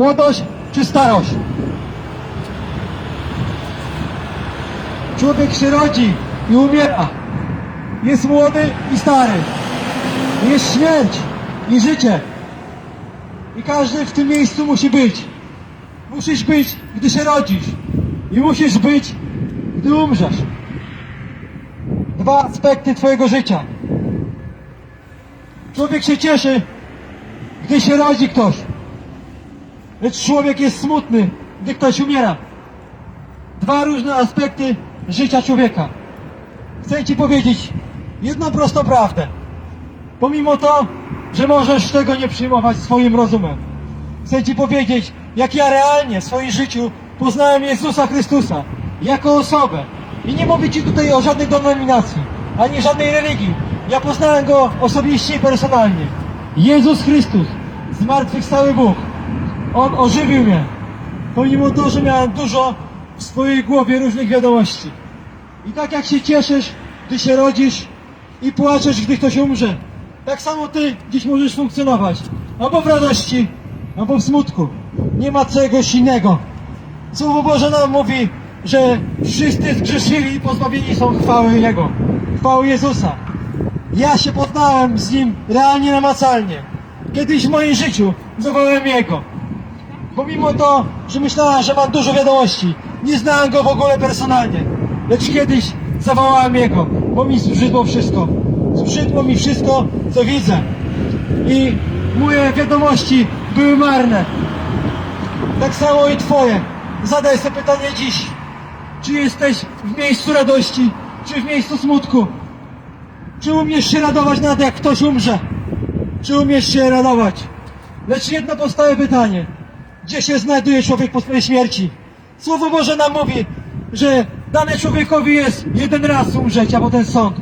Młodość czy starość? Człowiek się rodzi i umiera. Jest młody i stary. Jest śmierć i życie. I każdy w tym miejscu musi być. Musisz być, gdy się rodzisz. I musisz być, gdy umrzesz. Dwa aspekty Twojego życia. Człowiek się cieszy, gdy się rodzi ktoś. Lecz człowiek jest smutny, gdy ktoś umiera. Dwa różne aspekty życia człowieka. Chcę Ci powiedzieć jedną prostą prawdę. Pomimo to, że możesz tego nie przyjmować swoim rozumem. Chcę Ci powiedzieć, jak ja realnie w swoim życiu poznałem Jezusa Chrystusa jako osobę. I nie mówię Ci tutaj o żadnej denominacji, ani żadnej religii. Ja poznałem Go osobiście i personalnie. Jezus Chrystus, zmartwychwstały Bóg. On ożywił mnie. Pomimo to, że miałem dużo w swojej głowie różnych wiadomości. I tak jak się cieszysz, gdy się rodzisz i płaczesz, gdy ktoś umrze, tak samo ty dziś możesz funkcjonować. Albo w radości, albo w smutku. Nie ma czegoś innego. Słowo Boże nam mówi, że wszyscy zgrzeszyli i pozbawieni są chwały Jego. Chwały Jezusa. Ja się poznałem z Nim realnie namacalnie. Kiedyś w moim życiu zawołałem Jego. Pomimo to, że myślałem, że mam dużo wiadomości, nie znałem go w ogóle personalnie. Lecz kiedyś zawołałem jego, bo mi zbrzydło wszystko. Zbrzydło mi wszystko, co widzę. I moje wiadomości były marne. Tak samo i twoje. Zadaj sobie pytanie dziś. Czy jesteś w miejscu radości, czy w miejscu smutku? Czy umiesz się radować nad jak ktoś umrze? Czy umiesz się radować? Lecz jedno powstaje pytanie. Gdzie się znajduje człowiek po swojej śmierci? Słowo Boże nam mówi, że dane człowiekowi jest jeden raz umrzeć, a potem sąd.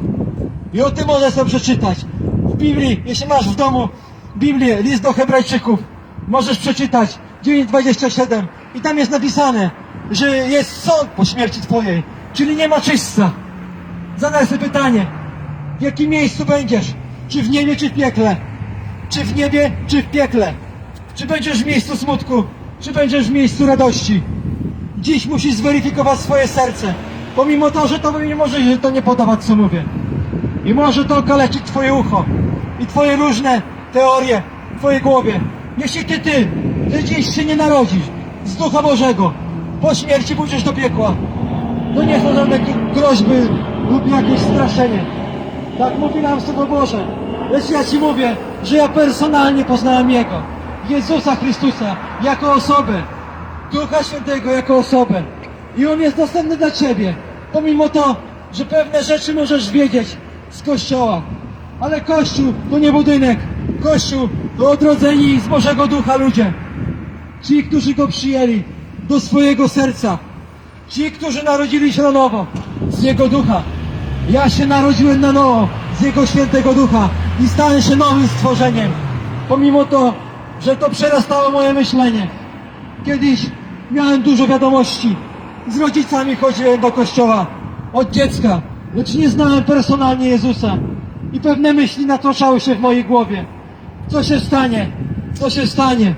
I o tym możesz sobie przeczytać. W Biblii, jeśli masz w domu Biblię, list do Hebrajczyków, możesz przeczytać 9.27 i tam jest napisane, że jest sąd po śmierci twojej, czyli nie ma czyśćca. Zadaj sobie pytanie, w jakim miejscu będziesz? Czy w niebie, czy w piekle? Czy w niebie, czy w piekle? Czy będziesz w miejscu smutku, czy będziesz w miejscu radości? Dziś musisz zweryfikować swoje serce. Pomimo to, że to mi może się to nie podobać, co mówię. I może to okaleczyć twoje ucho. I twoje różne teorie w twojej głowie. Jeśli ty, ty, ty dziś się nie narodzisz z Ducha Bożego, po śmierci pójdziesz do piekła. To nie są żadne gr- groźby lub jakieś straszenie. Tak mówi nam Słowo Boże. Lecz ja Ci mówię, że ja personalnie poznałem Jego. Jezusa Chrystusa jako osobę. Ducha Świętego jako osobę. I On jest dostępny dla Ciebie. Pomimo to, że pewne rzeczy możesz wiedzieć z Kościoła. Ale Kościół to nie budynek. Kościół to odrodzeni z Bożego Ducha ludzie. Ci, którzy Go przyjęli do swojego serca. Ci, którzy narodzili się na nowo z Jego Ducha. Ja się narodziłem na nowo z Jego Świętego Ducha i stałem się nowym stworzeniem. Pomimo to, że to przerastało moje myślenie. Kiedyś miałem dużo wiadomości. Z rodzicami chodziłem do kościoła od dziecka, lecz nie znałem personalnie Jezusa. I pewne myśli natoczały się w mojej głowie. Co się stanie? Co się stanie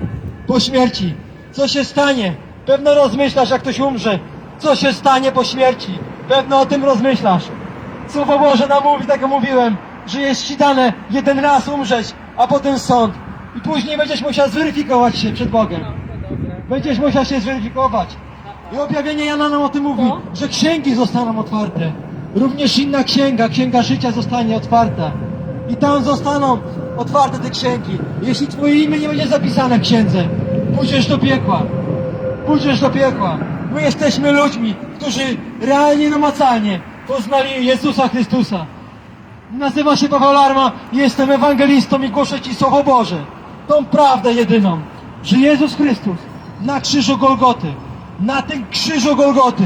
po śmierci? Co się stanie? Pewno rozmyślasz, jak ktoś umrze. Co się stanie po śmierci? Pewno o tym rozmyślasz. Słowo Boże nam mówi, tak jak mówiłem, że jest ci dane jeden raz umrzeć, a potem sąd. I później będziesz musiał zweryfikować się przed Bogiem. Będziesz musiał się zweryfikować. I objawienie Jana nam o tym mówi, że księgi zostaną otwarte. Również inna księga, księga życia zostanie otwarta. I tam zostaną otwarte te księgi. Jeśli twoje imię nie będzie zapisane w księdze, pójdziesz do piekła. Pójdziesz do piekła. My jesteśmy ludźmi, którzy realnie, namacalnie poznali Jezusa Chrystusa. Nazywa się Paweł Larma, jestem ewangelistą i głoszę Ci Słowo Boże. Tą prawdę jedyną, że Jezus Chrystus na krzyżu Golgoty, na tym krzyżu Golgoty,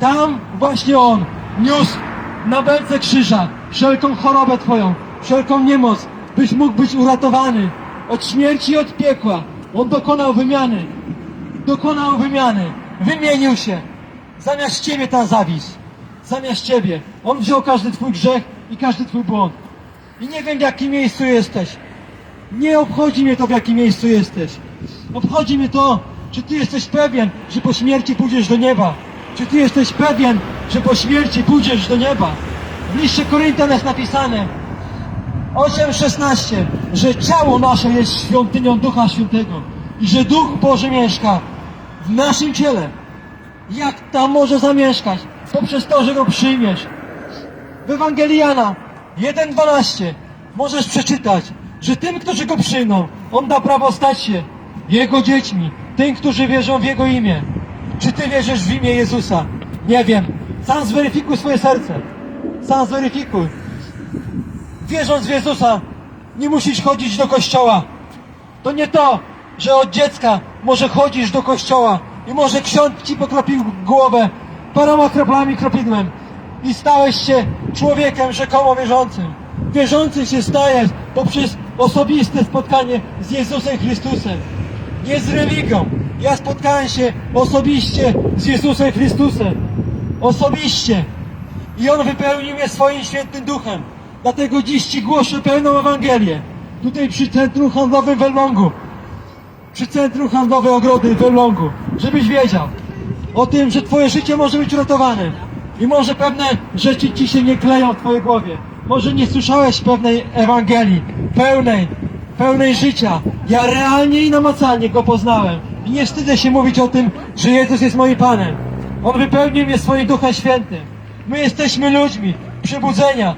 tam właśnie On niósł na belce krzyża wszelką chorobę Twoją, wszelką niemoc, byś mógł być uratowany od śmierci i od piekła. On dokonał wymiany, dokonał wymiany, wymienił się. Zamiast Ciebie tam zawisł, zamiast Ciebie. On wziął każdy Twój grzech i każdy Twój błąd. I nie wiem w jakim miejscu jesteś. Nie obchodzi mnie to w jakim miejscu jesteś. Obchodzi mnie to, czy ty jesteś pewien, że po śmierci pójdziesz do nieba. Czy ty jesteś pewien, że po śmierci pójdziesz do nieba. W liście Koryntian jest napisane 8,16, że ciało nasze jest świątynią Ducha Świętego i że Duch Boży mieszka w naszym ciele. Jak tam może zamieszkać? Poprzez to, że go przyjmiesz. W Ewangelii Jana 1,12 możesz przeczytać, że tym, którzy go przyjmą, on da prawo stać się jego dziećmi, tym, którzy wierzą w jego imię. Czy ty wierzysz w imię Jezusa? Nie wiem. Sam zweryfikuj swoje serce. Sam zweryfikuj. Wierząc w Jezusa, nie musisz chodzić do kościoła. To nie to, że od dziecka może chodzisz do kościoła i może ksiądz ci pokropił głowę paroma kroplami kropidłem i stałeś się człowiekiem rzekomo wierzącym. Wierzący się stajesz poprzez osobiste spotkanie z Jezusem Chrystusem. Nie z religią. Ja spotkałem się osobiście z Jezusem Chrystusem. Osobiście. I On wypełnił mnie swoim świętym duchem. Dlatego dziś Ci głoszę pełną Ewangelię. Tutaj przy Centrum Handlowym w. Przy Centrum Handlowym Ogrody w Elblągu. Żebyś wiedział o tym, że Twoje życie może być uratowane. I może pewne rzeczy Ci się nie kleją w Twojej głowie. Może nie słyszałeś pewnej Ewangelii. Pełnej. Pełnej życia. Ja realnie i namacalnie Go poznałem. I nie wstydzę się mówić o tym, że Jezus jest moim Panem. On wypełnił mnie swoim Duchem Świętym. My jesteśmy ludźmi przebudzenia.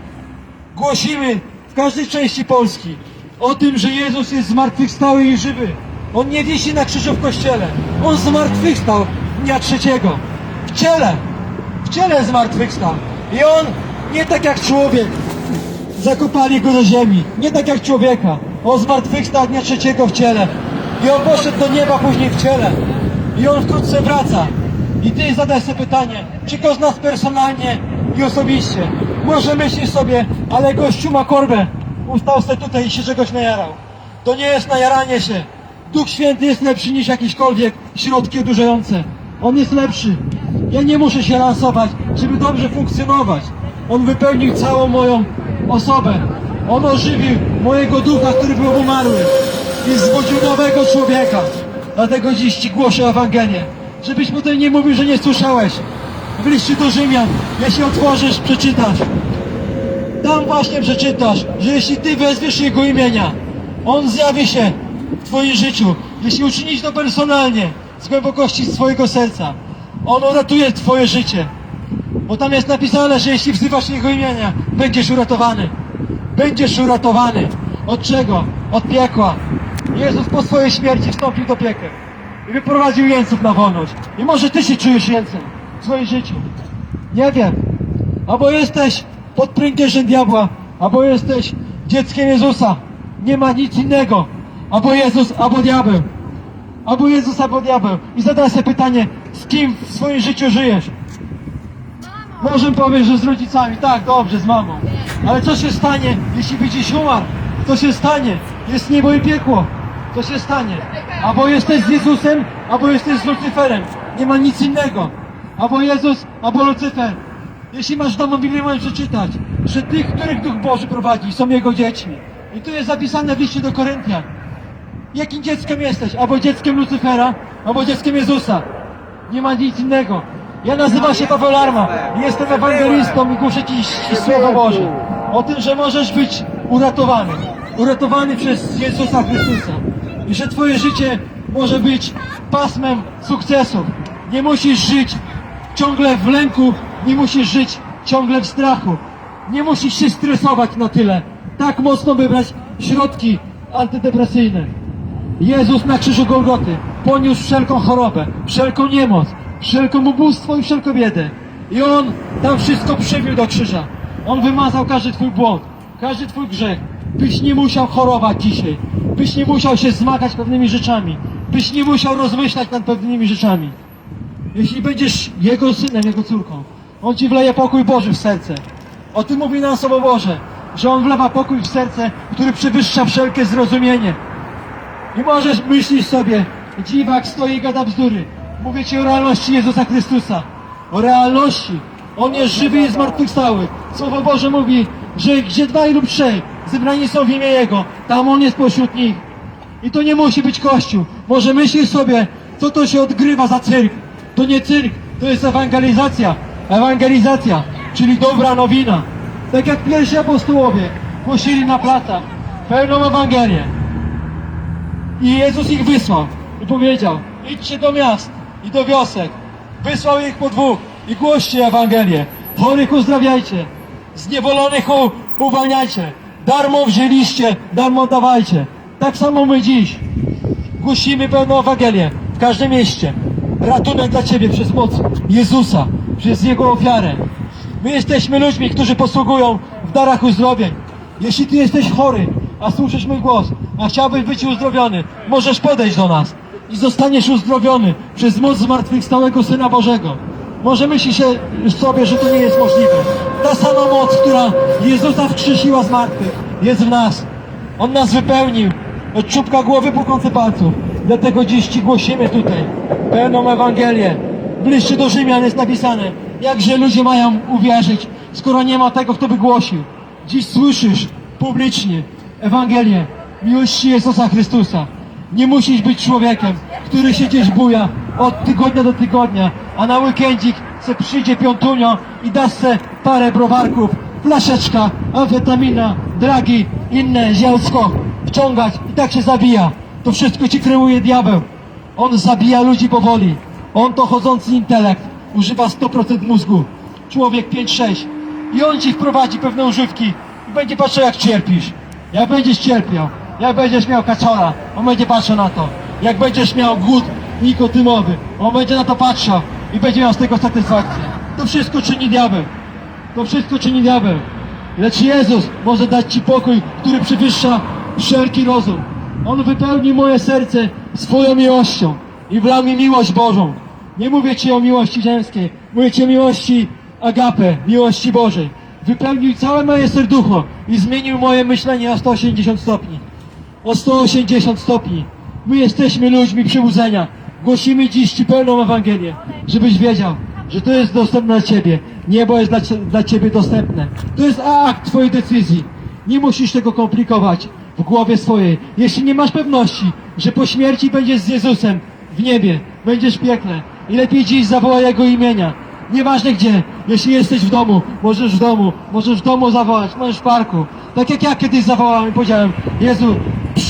Głosimy w każdej części Polski o tym, że Jezus jest zmartwychwstały i żywy. On nie wisi na krzyżu w kościele. On zmartwychwstał dnia trzeciego. W ciele. W ciele zmartwychwstał. I On nie tak jak człowiek. Zakopali go do ziemi. Nie tak jak człowieka. On zmartwychwstał dnia trzeciego w ciele. I On poszedł do nieba później w ciele. I On wkrótce wraca. I ty zadaj sobie pytanie, czy go znasz personalnie i osobiście. Może myślisz sobie, ale gościu ma korbę. Ustał sobie tutaj i się czegoś najarał. To nie jest najaranie się. Duch Święty jest lepszy niż jakiekolwiek środki odurzające. On jest lepszy. Ja nie muszę się lansować, żeby dobrze funkcjonować. On wypełnił całą moją osobę. On ożywił mojego ducha, który był umarły. I zbudził nowego człowieka. Dlatego dziś Ci głoszę Ewangelię. Żebyś potem nie mówił, że nie słyszałeś. W liście do Rzymian, jeśli otworzysz, przeczytasz. Tam właśnie przeczytasz, że jeśli Ty wezwiesz Jego imienia, On zjawi się w Twoim życiu. Jeśli uczynisz to personalnie, z głębokości swojego serca, On uratuje Twoje życie. Bo tam jest napisane, że jeśli wzywasz Jego imienia, będziesz uratowany. Będziesz uratowany. Od czego? Od piekła. Jezus po swojej śmierci wstąpił do piekeł i wyprowadził jeńców na wolność. I może Ty się czujesz jeńcem w swoim życiu. Nie wiem. Albo jesteś pod pręgierzem diabła, albo jesteś dzieckiem Jezusa. Nie ma nic innego. Albo Jezus, albo diabeł. Albo Jezus, albo diabeł. I zadaj sobie pytanie, z kim w swoim życiu żyjesz? Może powiesz, że z rodzicami. Tak, dobrze, z mamą. Ale co się stanie, jeśli będziesz umarł? Co się stanie? Jest niebo i piekło. Co się stanie? Albo jesteś z Jezusem, albo jesteś z Lucyferem. Nie ma nic innego. Albo Jezus, albo Lucyfer. Jeśli masz w domu Biblię, możesz przeczytać, że tych, których Duch Boży prowadzi, są Jego dziećmi. I tu jest zapisane w liście do Koryntian. Jakim dzieckiem jesteś? Albo dzieckiem Lucyfera, albo dzieckiem Jezusa. Nie ma nic innego. Ja nazywam się Paweł Larma jestem ewangelistą i głoszę Ci Słowo Boże. O tym, że możesz być uratowany. Uratowany przez Jezusa Chrystusa. I że Twoje życie może być pasmem sukcesu. Nie musisz żyć ciągle w lęku, nie musisz żyć ciągle w strachu. Nie musisz się stresować na tyle. Tak mocno wybrać środki antydepresyjne. Jezus na krzyżu Golgoty poniósł wszelką chorobę, wszelką niemoc, wszelką ubóstwo i wszelką biedę. I On tam wszystko przywiódł do krzyża. On wymazał każdy Twój błąd, każdy Twój grzech. Byś nie musiał chorować dzisiaj. Byś nie musiał się zmagać pewnymi rzeczami. Byś nie musiał rozmyślać nad pewnymi rzeczami. Jeśli będziesz Jego synem, Jego córką, On Ci wleje pokój Boży w serce. O tym mówi nam Słowo Boże, że On wlewa pokój w serce, który przewyższa wszelkie zrozumienie. I możesz myśleć sobie, dziwak stoi i gada bzdury. Mówię Ci o realności Jezusa Chrystusa. O realności. On jest żywy i zmartwychwstały. Słowo Boże mówi, że gdzie dwaj lub trzej zebrani są w imię Jego, tam On jest pośród nich. I to nie musi być Kościół. Może myślisz sobie, co to się odgrywa za cyrk. To nie cyrk, to jest ewangelizacja. Ewangelizacja, czyli dobra nowina. Tak jak pierwsi apostołowie głosili na placach pełną Ewangelię. I Jezus ich wysłał i powiedział, idźcie do miast i do wiosek. Wysłał ich po dwóch i głoście Ewangelię. Chorych uzdrawiajcie, zniewolonych uwalniajcie. Darmo wzięliście, darmo dawajcie. Tak samo my dziś głosimy pełną Ewangelię w każdym mieście. Ratunek dla Ciebie przez moc Jezusa, przez Jego ofiarę. My jesteśmy ludźmi, którzy posługują w darach uzdrowień. Jeśli Ty jesteś chory, a słyszysz mój głos, a chciałbyś być uzdrowiony, możesz podejść do nas i zostaniesz uzdrowiony przez moc zmartwychwstałego Syna Bożego. Może myśli się sobie, że to nie jest możliwe. Ta sama moc, która Jezusa wskrzesiła z martwych, jest w nas. On nas wypełnił od czubka głowy po końce palców. Dlatego dziś Ci głosimy tutaj pełną Ewangelię. W liście do Rzymian jest napisane, jakże ludzie mają uwierzyć, skoro nie ma tego, kto by głosił. Dziś słyszysz publicznie Ewangelię miłości Jezusa Chrystusa. Nie musisz być człowiekiem, który się gdzieś buja od tygodnia do tygodnia, a na weekendzik se przyjdzie piątunio i dasz se parę browarków, flaszeczka, amfetamina, dragi, inne zielsko wciągać i tak się zabija. To wszystko ci kreuje diabeł. On zabija ludzi powoli. On to chodzący intelekt. Używa 100% mózgu. Człowiek 5-6. I on ci wprowadzi pewne używki i będzie patrzył jak cierpisz. Jak będziesz cierpiał. Jak będziesz miał kaczora. On będzie patrzył na to. Jak będziesz miał głód nikotymowy. On będzie na to patrzył i będzie miał z tego satysfakcję. To wszystko czyni diabeł. To wszystko czyni diabeł. Lecz Jezus może dać Ci pokój, który przewyższa wszelki rozum. On wypełni moje serce swoją miłością i wlał mi miłość Bożą. Nie mówię Ci o miłości ziemskiej, mówię Ci o miłości agape, miłości Bożej. Wypełnił całe moje serducho i zmienił moje myślenie o 180 stopni. O 180 stopni. My jesteśmy ludźmi przybudzenia. Głosimy dziś Ci pełną Ewangelię, żebyś wiedział, że to jest dostępne dla Ciebie. Niebo jest dla, dla Ciebie dostępne. To jest akt Twojej decyzji. Nie musisz tego komplikować w głowie swojej. Jeśli nie masz pewności, że po śmierci będziesz z Jezusem w niebie, będziesz w piekle i lepiej dziś zawołaj Jego imienia. Nieważne gdzie, jeśli jesteś w domu, możesz w domu, możesz w domu zawołać, możesz w parku. Tak jak ja kiedyś zawołałem i powiedziałem, Jezu,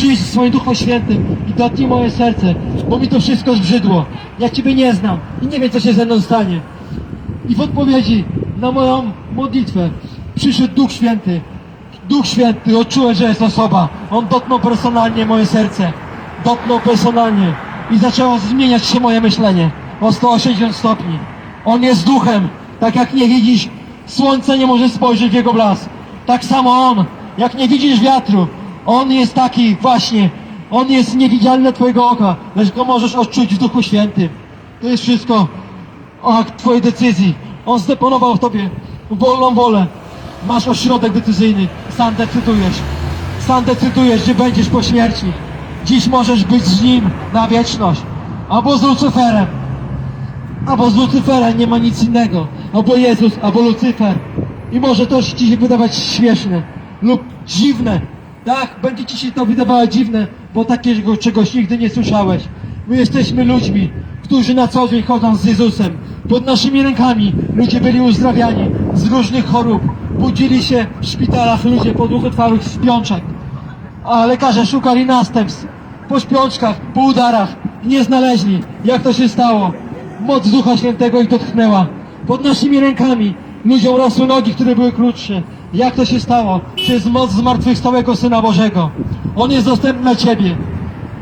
przyjdź w swoim Duchu Świętym i dotknij moje serce, bo mi to wszystko zbrzydło. Ja Ciebie nie znam i nie wiem, co się ze mną stanie. I w odpowiedzi na moją modlitwę przyszedł Duch Święty. Duch Święty, odczułem, że jest osoba. On dotknął personalnie moje serce. Dotknął personalnie. I zaczęło zmieniać się moje myślenie o 180 stopni. On jest duchem. Tak jak nie widzisz, słońce nie może spojrzeć w jego blask. Tak samo on, jak nie widzisz wiatru, on jest taki właśnie. On jest niewidzialny twojego oka, lecz go możesz odczuć w Duchu Świętym. To jest wszystko akt Twojej decyzji. On zdeponował w Tobie wolną wolę. Masz ośrodek decyzyjny. Sam decydujesz. Sam decydujesz, gdzie będziesz po śmierci. Dziś możesz być z Nim na wieczność. Albo z Lucyferem. Albo z Lucyferem nie ma nic innego. Albo Jezus, albo Lucyfer. I może to Ci się wydawać śmieszne lub dziwne. Tak, będzie Ci się to wydawało dziwne, bo takiego czegoś nigdy nie słyszałeś. My jesteśmy ludźmi, którzy na co dzień chodzą z Jezusem. Pod naszymi rękami ludzie byli uzdrawiani z różnych chorób. Budzili się w szpitalach ludzie po długotrwałych śpiączek. A lekarze szukali następstw. Po śpiączkach, po udarach nie znaleźli. Jak to się stało? Moc Ducha Świętego ich dotknęła. Pod naszymi rękami ludziom rosły nogi, które były krótsze. Jak to się stało? Przez moc zmartwychwstałego Syna Bożego. On jest dostępny dla Ciebie.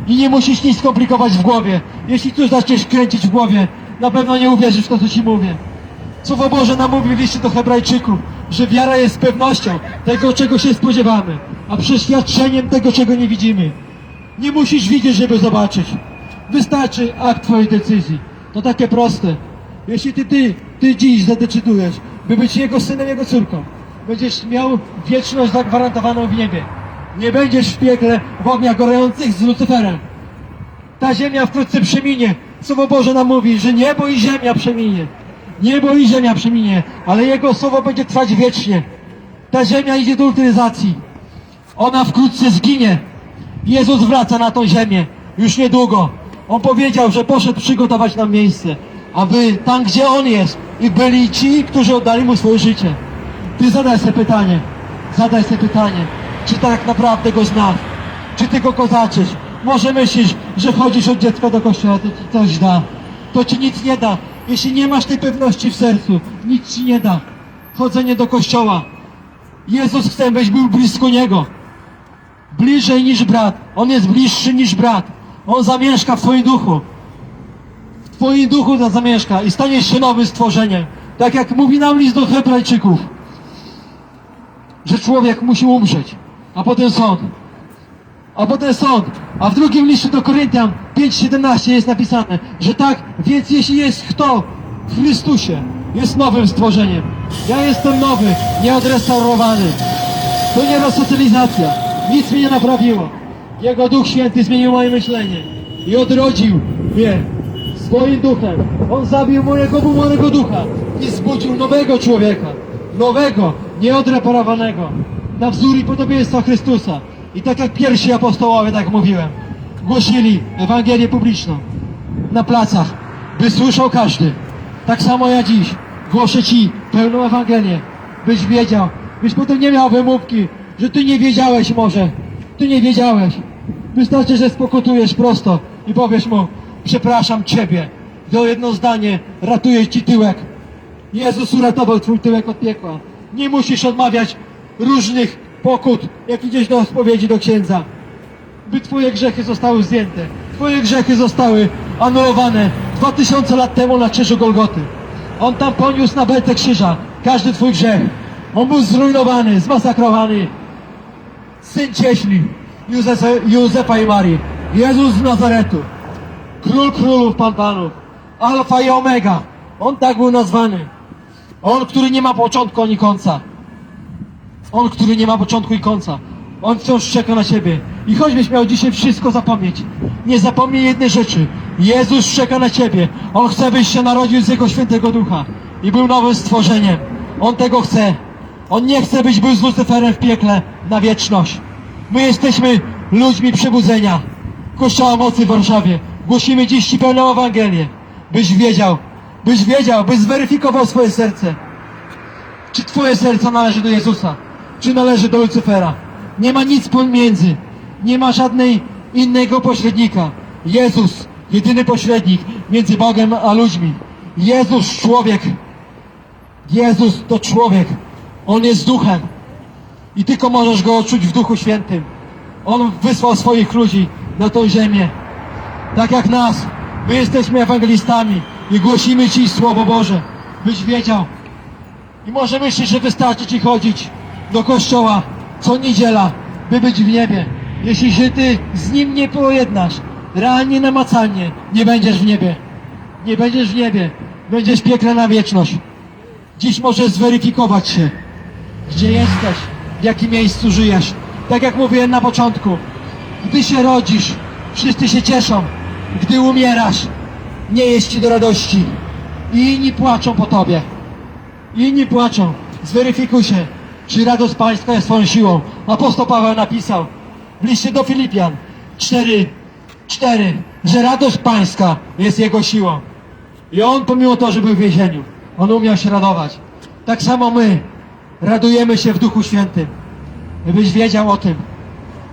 I nie musisz nic skomplikować w głowie. Jeśli coś zaczniesz kręcić w głowie, na pewno nie uwierzysz w to, co Ci mówię. Słowo Boże nam mówi w liście do Hebrajczyków, że wiara jest pewnością tego, czego się spodziewamy, a przeświadczeniem tego, czego nie widzimy. Nie musisz widzieć, żeby zobaczyć. Wystarczy akt Twojej decyzji. To takie proste. Jeśli Ty, Ty, Ty dziś zadecydujesz, by być Jego synem, Jego córką, będziesz miał wieczność zagwarantowaną w niebie. Nie będziesz w piekle w ogniach gorących z Lucyferem. Ta ziemia wkrótce przeminie. Słowo Boże nam mówi, że niebo i ziemia przeminie. Niebo i ziemia przeminie, ale Jego słowo będzie trwać wiecznie. Ta ziemia idzie do utylizacji. Ona wkrótce zginie. Jezus wraca na tą ziemię. Już niedługo. On powiedział, że poszedł przygotować nam miejsce. Aby tam, gdzie On jest i byli ci, którzy oddali Mu swoje życie. Ty zadaj sobie pytanie. Zadaj sobie pytanie. Czy tak naprawdę Go znasz? Czy Ty Go kozaczysz? Może myślisz, że chodzisz od dziecka do kościoła, to Ci coś da. To Ci nic nie da. Jeśli nie masz tej pewności w sercu, nic Ci nie da. Chodzenie do kościoła. Jezus chce, byś był blisko Niego. Bliżej niż brat. On jest bliższy niż brat. On zamieszka w Twoim duchu. W Twoim duchu zamieszka i staniesz się nowym stworzeniem. Tak jak mówi nam list do Hebrajczyków, że człowiek musi umrzeć, a potem sąd. A potem sąd. A w drugim liście do Koryntian 5,17 jest napisane, że tak, więc jeśli jest kto w Chrystusie, jest nowym stworzeniem. Ja jestem nowy, nieodrestaurowany. To nie resocjalizacja. Nic mnie nie naprawiło. Jego Duch Święty zmienił moje myślenie i odrodził mnie swoim duchem. On zabił mojego umarłego ducha i zbudził nowego człowieka. Nowego, nieodreparowanego. Na wzór i podobieństwa Chrystusa. I tak jak pierwsi apostołowie, tak mówiłem, głosili Ewangelię publiczną na placach, by słyszał każdy. Tak samo ja dziś głoszę Ci pełną Ewangelię, byś wiedział, byś potem nie miał wymówki, że Ty nie wiedziałeś może, Ty nie wiedziałeś. Wystarczy, że spokutujesz prosto i powiesz mu, przepraszam Ciebie, to jedno zdanie ratuje Ci tyłek. Jezus uratował Twój tyłek od piekła. Nie musisz odmawiać różnych pokut, jak idziesz do spowiedzi do księdza by Twoje grzechy zostały zdjęte. Twoje grzechy zostały anulowane 2000 lat temu na krzyżu Golgoty. On tam poniósł na belce krzyża każdy Twój grzech. On był zrujnowany, zmasakrowany. Syn cieśli Józefa, Józefa i Marii. Jezus z Nazaretu. Król królów, Pan panów. Alfa i Omega. On tak był nazwany. On, który nie ma początku ani końca. On, który nie ma początku i końca. On wciąż czeka na Ciebie. I choćbyś miał dzisiaj wszystko zapomnieć, nie zapomnij jednej rzeczy. Jezus czeka na Ciebie. On chce, byś się narodził z Jego Świętego Ducha i był nowym stworzeniem. On tego chce. On nie chce, byś był z Lucyferem w piekle na wieczność. My jesteśmy ludźmi przebudzenia. Kościoła Mocy w Warszawie. Głosimy dziś Ci pełną Ewangelię. Byś wiedział, byś wiedział, byś zweryfikował swoje serce. Czy twoje serce należy do Jezusa? Czy należy do Lucyfera? Nie ma nic pomiędzy. Nie ma żadnej innego pośrednika. Jezus, jedyny pośrednik między Bogiem a ludźmi. Jezus, człowiek. Jezus to człowiek. On jest duchem. I tylko możesz go odczuć w Duchu Świętym. On wysłał swoich ludzi na tą ziemię. Tak jak nas. My jesteśmy ewangelistami i głosimy Ci Słowo Boże. Byś wiedział, i może myślisz, że wystarczy ci chodzić do kościoła co niedziela, by być w niebie. Jeśli się ty z nim nie pojednasz, realnie namacalnie, nie będziesz w niebie. Nie będziesz w niebie. Będziesz piekle na wieczność. Dziś możesz zweryfikować się, gdzie jesteś, w jakim miejscu żyjesz. Tak jak mówiłem na początku, gdy się rodzisz, wszyscy się cieszą. Gdy umierasz, nie jest ci do radości. I inni płaczą po tobie. Inni płaczą. Zweryfikuj się, czy radość Pańska jest Twoją siłą. Apostoł Paweł napisał w liście do Filipian 4, 4, że radość Pańska jest Jego siłą. I on pomimo to, że był w więzieniu, on umiał się radować. Tak samo my radujemy się w Duchu Świętym. Byś wiedział o tym,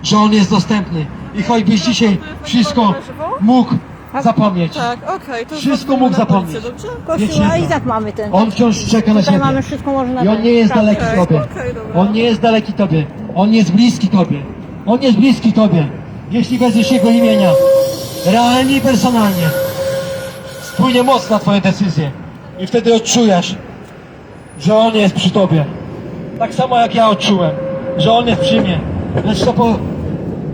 że On jest dostępny. I choćbyś dzisiaj wszystko mógł zapomnieć. Tak, okej, to Wszystko mógł na policję, zapomnieć. dobrze? Kościół, a jedno. i tak mamy ten. On wciąż czeka na Tutaj siebie. mamy wszystko może na I on nie jest daleki Okej, Tobie. okej, dobra. On nie jest daleki Tobie. On jest bliski Tobie. On jest bliski Tobie. Jeśli wezwiesz Jego imienia, realnie i personalnie, spłynie moc na Twoje decyzje. I wtedy odczujesz, że On jest przy Tobie. Tak samo jak ja odczułem, że On jest przy mnie. Lecz to po,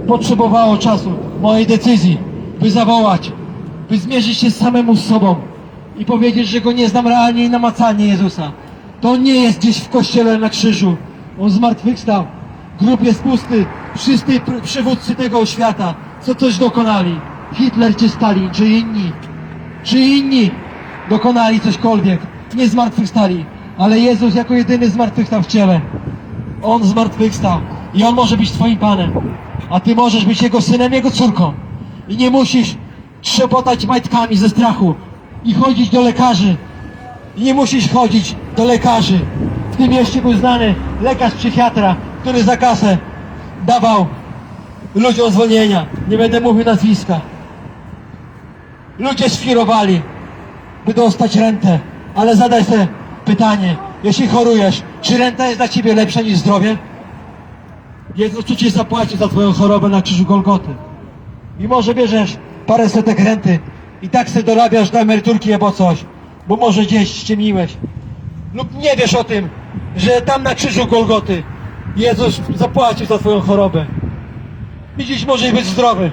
potrzebowało czasu, mojej decyzji, by zawołać, by zmierzyć się samemu z sobą i powiedzieć, że Go nie znam realnie i namacalnie Jezusa. To nie jest gdzieś w kościele na krzyżu. On zmartwychwstał. Grób jest pusty. Wszyscy pr- przywódcy tego świata, co coś dokonali. Hitler czy Stalin, czy inni, czy inni dokonali cośkolwiek. Nie zmartwychwstali. Ale Jezus jako jedyny zmartwychwstał w ciele. On zmartwychwstał. I On może być Twoim Panem. A ty możesz być jego synem, jego córką. I nie musisz trzepotać majtkami ze strachu i chodzić do lekarzy. Nie musisz chodzić do lekarzy. W tym mieście był znany lekarz psychiatra, który za kasę dawał ludziom zwolnienia. Nie będę mówił nazwiska. Ludzie sfirowali, by dostać rentę. Ale zadaj sobie pytanie, jeśli chorujesz, czy renta jest dla ciebie lepsza niż zdrowie? Jezus tu ci zapłaci za twoją chorobę na krzyżu Golgoty. I może bierzesz parę setek renty i tak se dorabiasz do emeryturki albo coś, bo może gdzieś ściemniłeś. Lub nie wiesz o tym, że tam na krzyżu Golgoty Jezus zapłacił za twoją chorobę. I dziś możesz być zdrowy.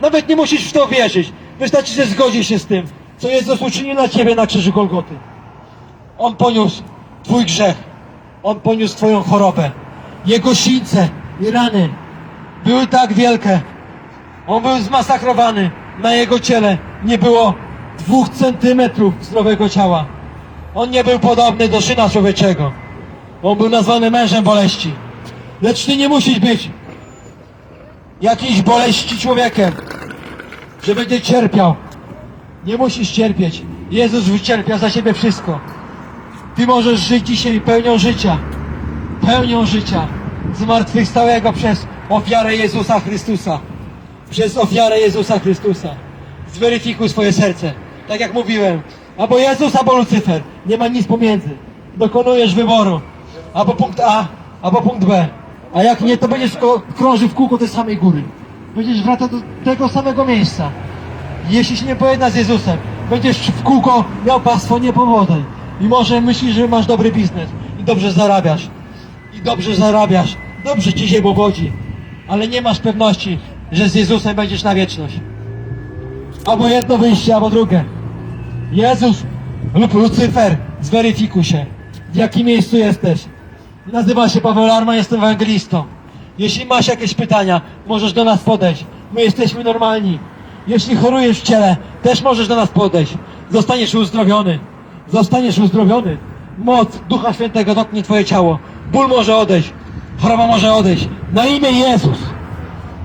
Nawet nie musisz w to wierzyć. Wystarczy, że zgodzisz się z tym, co Jezus uczynił na ciebie na krzyżu Golgoty. On poniósł twój grzech. On poniósł twoją chorobę. Jego sińce i rany były tak wielkie. On był zmasakrowany. Na jego ciele nie było dwóch centymetrów zdrowego ciała. On nie był podobny do syna człowieczego. On był nazwany mężem boleści. Lecz ty nie musisz być jakiejś boleści człowiekiem, że będzie cierpiał. Nie musisz cierpieć. Jezus wycierpiał za siebie wszystko. Ty możesz żyć dzisiaj pełnią życia. Pełnią życia. Zmartwychwstałego przez ofiarę Jezusa Chrystusa. Przez ofiarę Jezusa Chrystusa. Zweryfikuj swoje serce. Tak jak mówiłem. Albo Jezus, albo Lucyfer. Nie ma nic pomiędzy. Dokonujesz wyboru. Albo punkt A, albo punkt B. A jak nie, to będziesz krążył w kółko tej samej góry. Będziesz wracał do tego samego miejsca. Jeśli się nie pojedna z Jezusem, będziesz w kółko miał paswo niepowodzeń. I może myślisz, że masz dobry biznes i dobrze zarabiasz. I dobrze zarabiasz. Dobrze ci się powodzi. Ale nie masz pewności, że z Jezusem będziesz na wieczność. Albo jedno wyjście, albo drugie. Jezus lub Lucyfer, zweryfikuj się. W jakim miejscu jesteś? Nazywam się Paweł Larma, jestem ewangelistą. Jeśli masz jakieś pytania, możesz do nas podejść. My jesteśmy normalni. Jeśli chorujesz w ciele, też możesz do nas podejść. Zostaniesz uzdrowiony. Zostaniesz uzdrowiony. Moc Ducha Świętego dotknie Twoje ciało. Ból może odejść. Choroba może odejść. Na imię Jezus.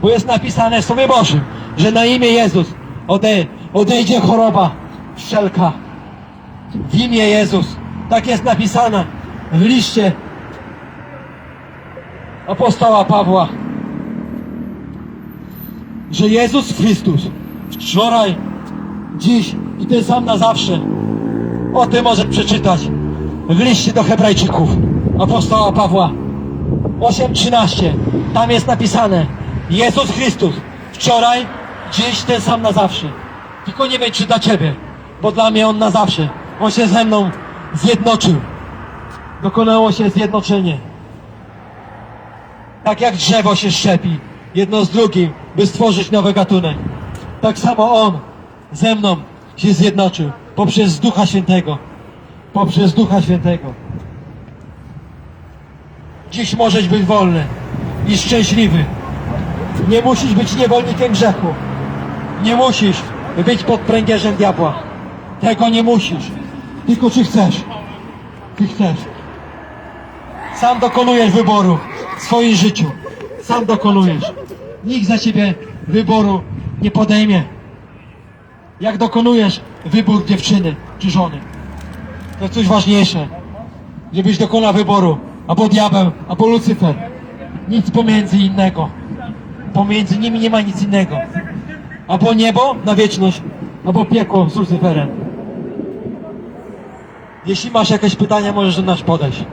Bo jest napisane w Słowie Bożym, że na imię Jezus odej odejdzie choroba wszelka. W imię Jezus. Tak jest napisane w liście apostoła Pawła, że Jezus Chrystus wczoraj, dziś i ten sam na zawsze. O tym możesz przeczytać w liście do Hebrajczyków apostoła Pawła 8:13. Tam jest napisane Jezus Chrystus wczoraj, dziś ten sam na zawsze. Tylko nie wiem czy dla Ciebie, bo dla mnie On na zawsze. On się ze mną zjednoczył. Dokonało się zjednoczenie. Tak jak drzewo się szczepi jedno z drugim, by stworzyć nowy gatunek. Tak samo On ze mną się zjednoczył poprzez Ducha Świętego. Poprzez Ducha Świętego. Dziś możesz być wolny i szczęśliwy. Nie musisz być niewolnikiem grzechu. Nie musisz być pod pręgierzem diabła. Tego nie musisz. Tylko czy chcesz? Ty chcesz. Sam dokonujesz wyboru w swoim życiu. Sam dokonujesz. Nikt za ciebie wyboru nie podejmie. Jak dokonujesz wybór dziewczyny czy żony. To coś ważniejsze. Żebyś dokonał wyboru. Albo diabeł, albo Lucyfer. Nic pomiędzy innego. Pomiędzy nimi nie ma nic innego. Albo niebo na wieczność, albo piekło z Lucyferem. Jeśli masz jakieś pytania, możesz do nas podejść.